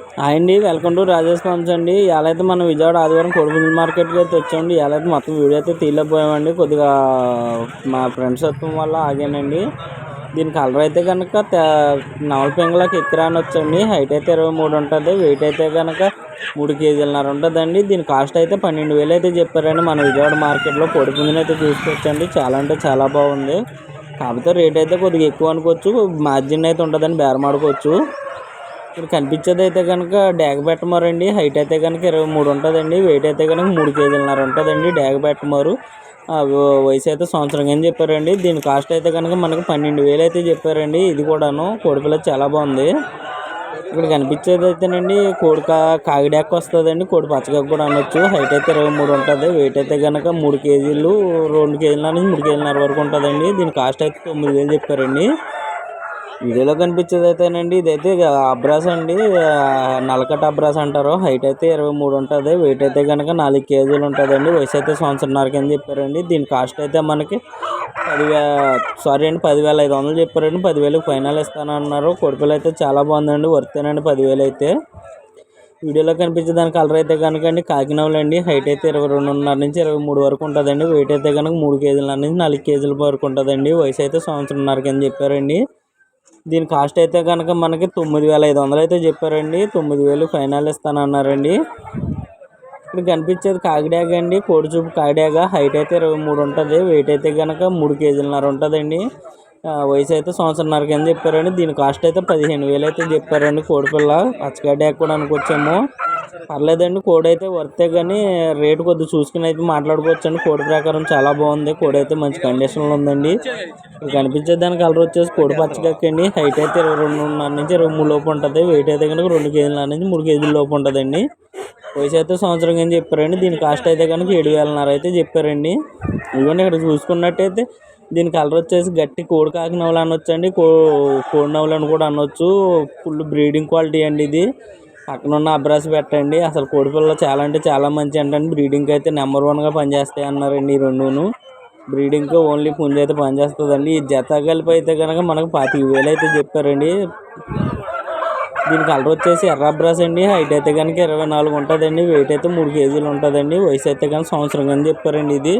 Hi అండి welcome to Rajesh forms అండి. అయితే మనం విజయవాడ ఆదివారం కోడిపుంజు మార్కెట్కి అయితే వచ్చామండి. ఇవాళ అయితే మొత్తం వీడియో అయితే తీయలేకపోయామండి. కొద్దిగా మా ఫ్రెండ్స్ వస్తాం వల్ల ఆగానండి. దీని కలర్ అయితే కనుక నవల పింగళకి ఎక్కరాని వచ్చండి. హైట్ అయితే ఇరవై మూడు ఉంటుంది. వెయిట్ అయితే కనుక మూడు కేజీలన్నర ఉంటుందండి. దీని కాస్ట్ అయితే పన్నెండు వేలు అయితే చెప్పారండి. మన విజయవాడ మార్కెట్లో కోడిపుంజుని అయితే తీసుకొచ్చండి. చాలా అంటే చాలా బాగుంది. కాకపోతే రేట్ అయితే కొద్దిగా ఎక్కువ అనుకోవచ్చు. మార్జిన్ అయితే ఉంటుందని బేరమాడుకోవచ్చు ఇక్కడ కనిపించేది అయితే కనుక డ్యాగ పెట్టమారండి. హైట్ అయితే కనుక ఇరవై మూడు ఉంటుందండి. వెయిట్ అయితే కనుక మూడు కేజీలన్నర ఉంటుందండి. డ్యాగ పెట్టమారు. ఆ, వయసు అయితే సంవత్సరం అని చెప్పారండి. దీని కాస్ట్ అయితే కనుక మనకు పన్నెండు వేలు అయితే చెప్పారండి. ఇది కూడాను కోడిపిల్ల చాలా బాగుంది. ఇక్కడ కనిపించేది అయితేనండి కోడి కా కాగిడాక వస్తుందండి. కోడి పచ్చగా కూడా అనొచ్చు. హైట్ అయితే ఇరవై మూడు ఉంటుంది. వెయిట్ అయితే కనుక మూడు కేజీలు రెండు కేజీల నుంచి మూడు కేజీలన్నర వరకు ఉంటుందండి. దీని కాస్ట్ అయితే తొమ్మిది వేలు చెప్పారండి. వీడియోలో కనిపించేది అయితేనండి ఇదైతే అబ్రాస్ అండి నలకట్ నలకట అబ్రాస్ అంటారు. హైట్ అయితే ఇరవై మూడు ఉంటుంది వెయిట్ అయితే కనుక నాలుగు కేజీలు ఉంటుందండి. వయసు అయితే సంవత్సరంన్నరకి అని చెప్పారండి. దీని కాస్ట్ అయితే మనకి పదివే సారీ అండి పదివేల ఐదు వందలు చెప్పారండి. పదివేలకు ఫైనల్ ఇస్తానన్నారు. కొడుకులు అయితే చాలా బాగుందండి వర్తేనండి పదివేలు అయితే. వీడియోలో కనిపించే దాని కలర్ అయితే కనుక అండి కాకినవలండి హైట్ అయితే ఇరవై రెండున్నర నుంచి ఇరవై మూడు వరకు ఉంటుందండి. వెయిట్ అయితే కనుక మూడు కేజీల నుంచి నాలుగు కేజీల వరకు ఉంటుందండి. వయసు అయితే సంవత్సరంన్నరకి అని చెప్పారండి. దీని కాస్ట్ అయితే కనుక మనకి తొమ్మిది వేల ఐదు వందలు అయితే చెప్పారండి. తొమ్మిది వేలు ఫైనల్ ఇస్తానన్నారండి. ఇక్కడ కనిపించేది కాకిడాగ అండి. కోడిచూపు కాకిడాగ హైట్ అయితే ఇరవై మూడు ఉంటుంది. వెయిట్ అయితే కనుక మూడు కేజీలన్నర ఉంటుందండి. వయసు అయితే సంవత్సరంన్నర కింద చెప్పారండి. దీని కాస్ట్ అయితే పదిహేను వేలు అయితే చెప్పారండి కోడిపిల్ల పచ్చగడ్డ కూడా అనుకోవచ్చేమో పర్లేదండి కోడి అయితే వర్తే కానీ రేటు కొద్దిగా చూసుకుని అయితే మాట్లాడుకోవచ్చు అండి కోడి ప్రకారం చాలా బాగుంది. కోడి అయితే మంచి కండిషన్లో ఉందండి. కనిపించే దాని కలర్ వచ్చేసి కోడి పచ్చగక్కండి. హైట్ అయితే ఇరవై రెండున్నర నుంచి ఇరవై మూడు లోపు ఉంటుంది. వెయిట్ అయితే కనుక రెండు కేజీల నుంచి మూడు కేజీల లోపు ఉంటుందండి. వయసు అయితే సంవత్సరం కింద చెప్పారండి. దీని కాస్ట్ అయితే కనుక ఏడు వేలన్నర అయితే చెప్పారండి. ఇదిగోండి ఇక్కడ చూసుకున్నట్టయితే దీని కలర్ వచ్చేసి గట్టి కోడి కాకి నవలు అనొచ్చు అండి కో కోడి నవలు అని కూడా అనొచ్చు. ఫుల్ బ్రీడింగ్ క్వాలిటీ అండి ఇది. పక్కన ఉన్న అబ్రాస్ పెట్టండి. అసలు కోడిపిల్లలు చాలా అంటే చాలా మంచి అంటండి. బ్రీడింగ్ అయితే నెంబర్ వన్గా పనిచేస్తాయి అన్నారండి ఈ రెండును. బ్రీడింగ్కి ఓన్లీ పుంజ అయితే పనిచేస్తుందండి. ఈ జత కలిపి అయితే కనుక మనకు పాతిక వేలు అయితే చెప్పారండి. దీని కలర్ వచ్చేసి ఎర్ర అబ్రాస్ అండి. హైట్ అయితే కనుక ఇరవై నాలుగు ఉంటుందండి. వెయిట్ అయితే మూడు కేజీలు ఉంటుందండి. వయసు అయితే కనుక సంవత్సరం కానీ చెప్పారండి ఇది.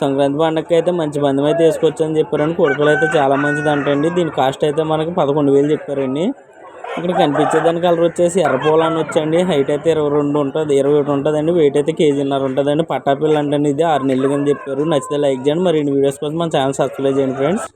సంక్రాంతి పండగకి అయితే మంచి బంధం అయితే వేసుకోవచ్చు అని చెప్పారండి కొడుకులు అయితే చాలా మంచిది అంటండి దీని కాస్ట్ అయితే మనకి పదకొండు వేలు చెప్పారండి. ఇక్కడ కనిపించే దాని కలర్ వచ్చేసి ఎర్ర పూలు అని వచ్చండి. హైట్ అయితే ఇరవై రెండు ఉంటుంది ఇరవై ఒకటి ఉంటుందండి. వెయిట్ అయితే కేజీన్నర ఉంటుందండి. పట్టాపిల్ల అంటే ఇది ఆరు నెలలు అని చెప్పారు. నచ్చితే లైక్ చేయండి. మరి వీడియోస్ కోసం మన ఛానల్ సబ్స్క్రైబ్ చేయండి ఫ్రెండ్స్